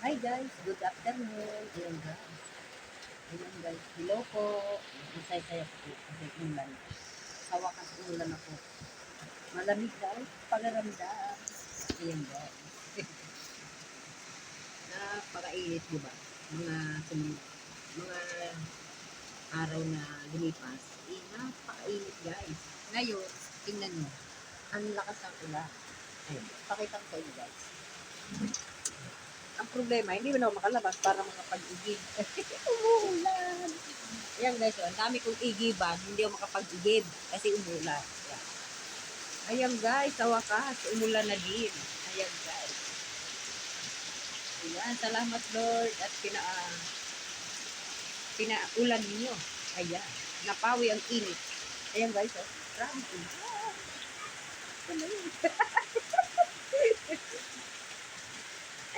Hi guys, good afternoon. Ayan guys. Ayan guys, hello po. Masaya-saya po kasi ulan. Sa wakas ulan ako. Malamig guys, pagaramdam. Ayan guys. Napakainit di ba? Mga mga araw na lumipas. Eh, napakainit guys. Ngayon, tingnan mo. Ang lakas ng ulan. Ayun, pakita ko sa inyo guys. Ang problema, hindi mo na ako makalabas para makapag-igib. umuulan. Ayan guys, oh, ang dami kong igiban, hindi ako makapag-igib kasi umulan. Ayan. Ayan guys, sa wakas, umulan na din. Ayan guys. Ayan, salamat Lord at pina, uh, pinaulan ninyo. Ayan, napawi ang init. Ayan guys, oh, grabe. Ah,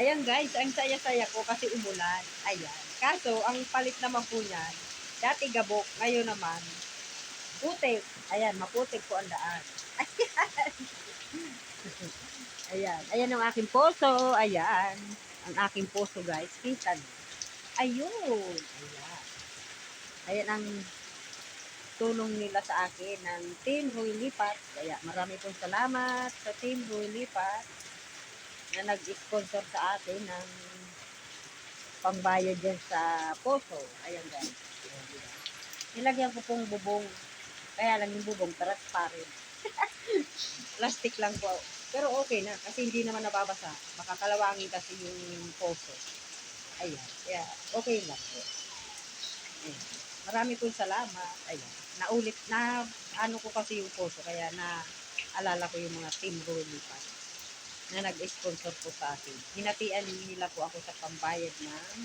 Ayan guys, ang saya-saya ko kasi umulan. Ayan. Kaso, ang palit naman po niyan, dati gabok, ngayon naman, putik. Ayan, maputik po ang daan. Ayan. Ayan. Ayan ang aking poso. Ayan. Ang aking poso guys. Kita niyo. Ayun. Ayan. Ayan ang tulong nila sa akin ng Team Roy Lipat. Kaya marami pong salamat sa Team Roy Lipat na nag-sponsor sa atin ng pambayad dyan sa poso. Ayan guys. Nilagyan ko pong bubong. Kaya lang yung bubong transparent. Plastic lang po. Pero okay na kasi hindi naman nababasa. Makakalawangin kasi yung poso. Ayan. Kaya okay lang po. Ayan. Marami pong salamat. Ayan. Naulit na ano ko kasi yung poso kaya na alala ko yung mga team pa na nag-sponsor po sa akin. Hinatian nila po ako sa pambayad ng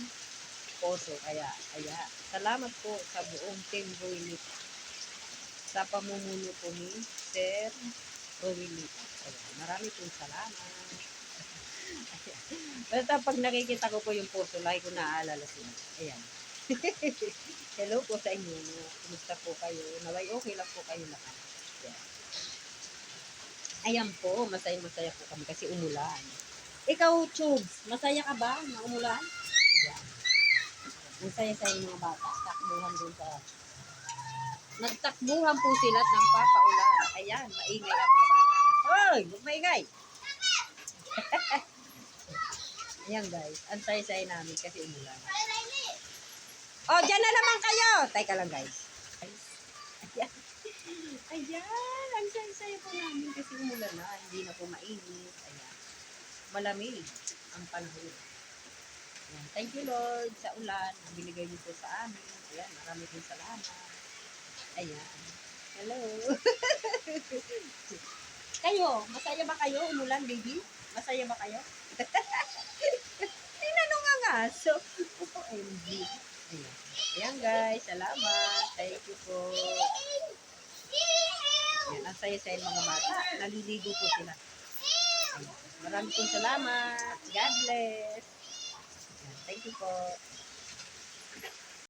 poso. Kaya, kaya, salamat po sa buong team Roylit sa pamumuno po ni Sir Roylit. Marami pong salamat. Basta pag nakikita ko po yung poso, lagi ko naaalala sila. Ayan. Hello po sa inyo. Kumusta po kayo? Naway okay lang po kayo lahat. Ayan. Ayan po, masaya-masaya po kami kasi umulan. Ikaw, Chubbs, masaya ka ba na umulan? Ayan. Ang saya-saya ng mga bata. Takbuhan dun sa... Nagtakbuhan po sila at nagpapaulan. Ayan, maingay ang mga bata. Hoy, maingay! Ayan guys, ang saya-saya namin kasi umulan. Oh, dyan na naman kayo! Teka lang guys. Ayan. Ang saya-saya po namin kasi umulan na. Hindi na po mainit. Ayan. Malamig ang panahon. Ayan. Thank you Lord sa ulan. Ang binigay niyo po sa amin. Ayan, marami po salamat. Ayan. Hello. kayo, masaya ba kayo umulan, baby? Masaya ba kayo? Tinanong nga nga. So, OMG. Ayan. Ayan guys, salamat. Thank you po. Ang saya-saya mga bata. Naliligo po sila. Maraming pong salamat. God bless. Thank you po.